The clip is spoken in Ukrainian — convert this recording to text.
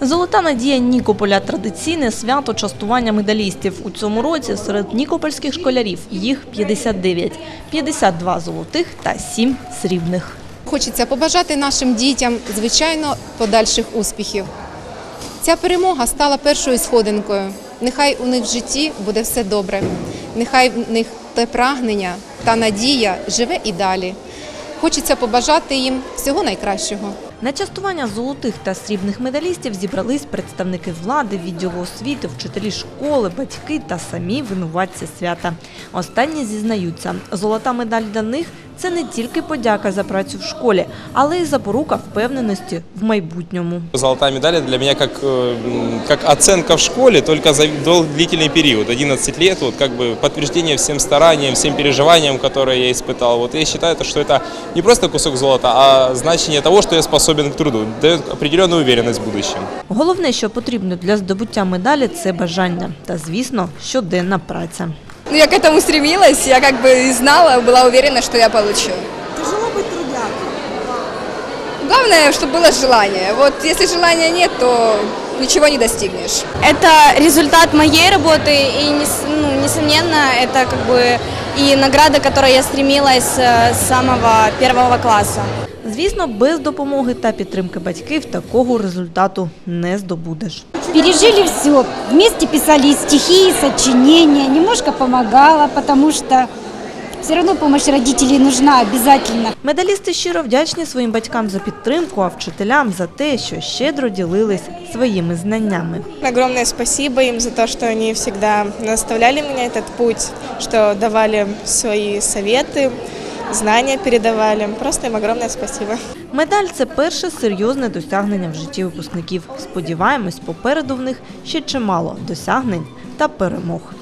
Золота надія Нікополя традиційне свято частування медалістів. У цьому році серед нікопольських школярів їх 59, 52 золотих та 7 срібних. Хочеться побажати нашим дітям, звичайно, подальших успіхів. Ця перемога стала першою сходинкою. Нехай у них в житті буде все добре. Нехай в них те прагнення та надія живе і далі. Хочеться побажати їм всього найкращого. На частування золотих та срібних медалістів зібрались представники влади, відділу освіти, вчителі школи, батьки та самі винуватці свята. Останні зізнаються, золота медаль для них це не тільки подяка за працю в школі, але й запорука впевненості в майбутньому. Золотая медаль это для меня как, э, м, как оценка в школе, только за дол- длительный период, 11 лет, вот как бы подтверждение всем стараниям, всем переживаниям, которые я испытал. Вот я считаю, то, что это не просто кусок золота, а значение того, что я способен к труду, дает определенную уверенность в будущем. Головне, що потрібно для здобуття медалі, це бажання та, звісно, щоденна праця. Ну, я к этому стремилась, я как бы и знала, была уверена, что я получу. Тяжело быть трудягой. Главное, чтобы было желание. Вот если желания нет, то ничего не достигнешь. Это результат моей работы, и, нес- ну, несомненно, это как бы и награда, яка я стремилась з самого первого класу. Звісно, без допомоги та підтримки батьків такого результату не здобудеш. Пережили все. Вместе писали стихи, сочинения. Немножко помогала, потому что все равно помощь родителей нужна обязательно. Медалісти щиро вдячні своїм батькам за підтримку, а вчителям за те, що щедро ділились своїми знаннями. Огромное спасибо им за то, что они всегда наставляли меня этот путь, что давали свои советы, знания передавали. Просто им огромное спасибо. Медаль це перше серйозне досягнення в житті випускників. Сподіваємось, попереду в них ще чимало досягнень та перемог.